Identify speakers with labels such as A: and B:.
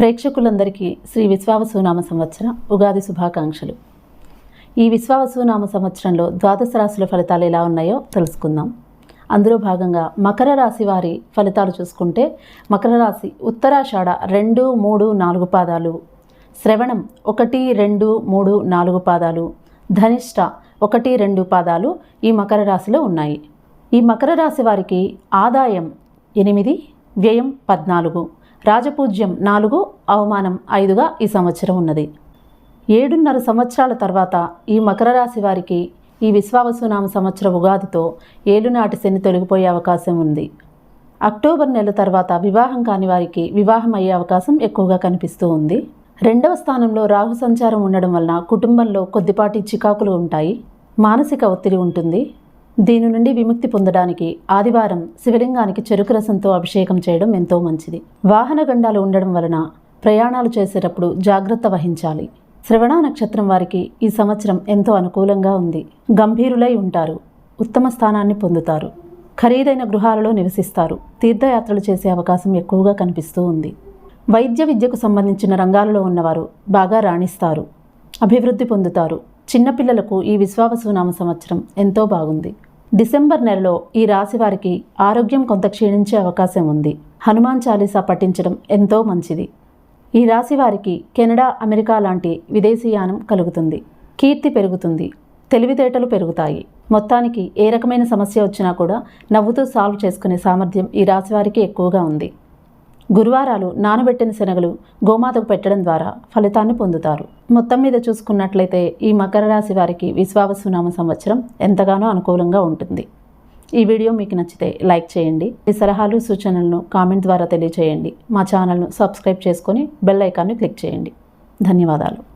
A: ప్రేక్షకులందరికీ శ్రీ విశ్వావసునామ సంవత్సర ఉగాది శుభాకాంక్షలు. ఈ విశ్వావసునామ సంవత్సరంలో ద్వాదశ రాశుల ఫలితాలు ఎలా ఉన్నాయో తెలుసుకుందాం. అందులో భాగంగా మకర రాశి వారి ఫలితాలు చూసుకుంటే మకర రాశి ఉత్తరాషాఢ రెండు మూడు నాలుగు పాదాలు శ్రవణం ఒకటి రెండు మూడు నాలుగు పాదాలు ధనిష్ట ఒకటి రెండు పాదాలు ఈ మకర రాశిలో ఉన్నాయి. ఈ మకర రాశి వారికి ఆదాయం ఎనిమిది వ్యయం పద్నాలుగు. రాజపూజ్యం నాలుగు అవమానం ఐదుగా ఈ సంవత్సరం ఉన్నది. ఏడున్నర సంవత్సరాల తర్వాత ఈ మకర రాశి వారికి ఈ విశ్వావసునామ సంవత్సర ఉగాదితో ఏలునాటి శని తొలగిపోయే అవకాశం ఉంది. అక్టోబర్ నెల తర్వాత వివాహం కాని వారికి వివాహం అయ్యే అవకాశం ఎక్కువగా కనిపిస్తూ ఉంది. రెండవ స్థానంలో రాహు సంచారం ఉండడం వలన కుటుంబంలో కొద్దిపాటి చికాకులు ఉంటాయి. మానసిక ఒత్తిడి ఉంటుంది. దీని నుండి విముక్తి పొందడానికి ఆదివారం శివలింగానికి చెరుకు రసంతో అభిషేకం చేయడం ఎంతో మంచిది. వాహన గండాలు ఉండడం వలన ప్రయాణాలు చేసేటప్పుడు జాగ్రత్త వహించాలి. శ్రవణ నక్షత్రం వారికి ఈ సంవత్సరం ఎంతో అనుకూలంగా ఉంది. గంభీరులై ఉంటారు. ఉత్తమ స్థానాన్ని పొందుతారు. ఖరీదైన గృహాలలో నివసిస్తారు. తీర్థయాత్రలు చేసే అవకాశం ఎక్కువగా కనిపిస్తూ ఉంది. వైద్య విద్యకు సంబంధించిన రంగాలలో ఉన్నవారు బాగా రాణిస్తారు. అభివృద్ధి పొందుతారు. చిన్నపిల్లలకు ఈ విశ్వావసునామ సంవత్సరం ఎంతో బాగుంది. డిసెంబర్ నెలలో ఈ రాశి వారికి ఆరోగ్యం కొంత క్షీణించే అవకాశం ఉంది. హనుమాన్ చాలీసా పఠించడం ఎంతో మంచిది. ఈ రాశి వారికి కెనడా అమెరికా లాంటి విదేశీయానం కలుగుతుంది. కీర్తి పెరుగుతుంది. తెలివితేటలు పెరుగుతాయి. మొత్తానికి ఏ రకమైన సమస్య వచ్చినా కూడా నవ్వుతూ సాల్వ్ చేసుకునే సామర్థ్యం ఈ రాశి వారికి ఎక్కువగా ఉంది. గురువారాలు నానబెట్టిన శనగలు గోమాతకు పెట్టడం ద్వారా ఫలితాన్ని పొందుతారు. మొత్తం మీద చూసుకున్నట్లయితే ఈ మకర రాశి వారికి విశ్వావసునామ సంవత్సరం ఎంతగానో అనుకూలంగా ఉంటుంది. ఈ వీడియో మీకు నచ్చితే లైక్ చేయండి. మీ సలహాలు సూచనలను కామెంట్ ద్వారా తెలియచేయండి. మా ఛానల్ను సబ్స్క్రైబ్ చేసుకొని బెల్ ఐకాన్ని క్లిక్ చేయండి. ధన్యవాదాలు.